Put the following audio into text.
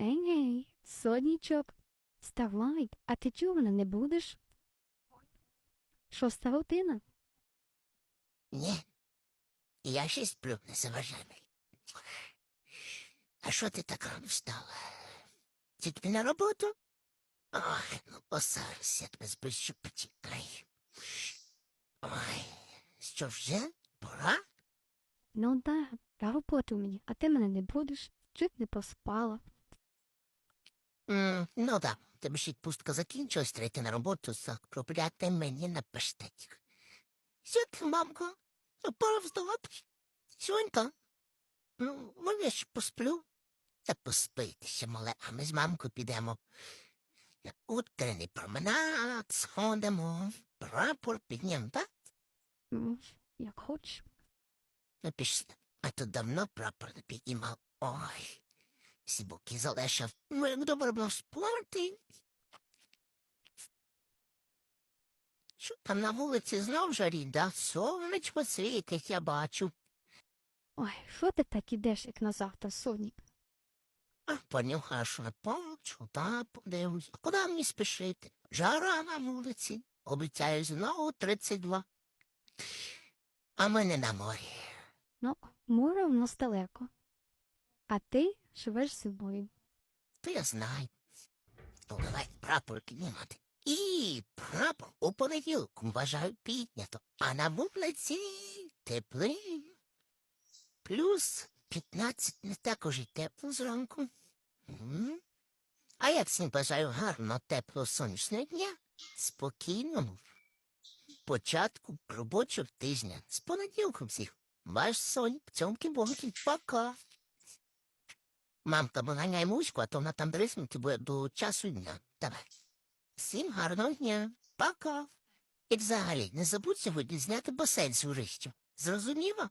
Ей, гей, сонічок, вставай, а ти чого не будеш? Шоста година. Ні. Я ще сплю, не заважай. А що ти так рано встала? Тобі на роботу? Ох, ну посарся, я тебе збищу почекай. Ой, що вже? Пора? Ну да, на роботу мені, а ти мене не будеш, чуть не поспала. М, ну да, тебе ж відпустка закінчилась, третя на роботу, закропляти мені на паштетик. Сядь, мамко, ну, пора вставати. Сьонька, ну, може я ще посплю? Та поспитися, мале, а ми з мамкою підемо. На утренній променад сходимо, прапор піднім, так? Ну, як хочеш. Ну, пішли. А то давно прапор не піднімав. Ой, всі боки залишав. Ну, як добре було спорти. Що там на вулиці знов жарі, да? Сонечко світить, я бачу. Ой, що ти так ідеш, як на завтра, сонік? А понюхаєш на полчу, та подивлюсь. Куди мені спішити? Жара на вулиці. Обіцяю знову 32. А ми не на морі. Ну, море в нас далеко. А ти живеш зі мною. То я знаю. Ну, давай прапор піднімати. І прапор у понеділок вважаю піднято, а на вулиці теплий. Плюс 15 не так уже й тепло зранку. А я всім бажаю гарно теплого сонячного дня, спокійному. Початку робочого тижня. З понеділком всіх. Ваш сонь, цьомки бомки, пока. Мамка, виганяй муську, а то вона там дриснути буде до часу дня. Давай. Всім гарного дня. Пока. І взагалі, не забудь сьогодні зняти басейн з урищу. Зрозуміло?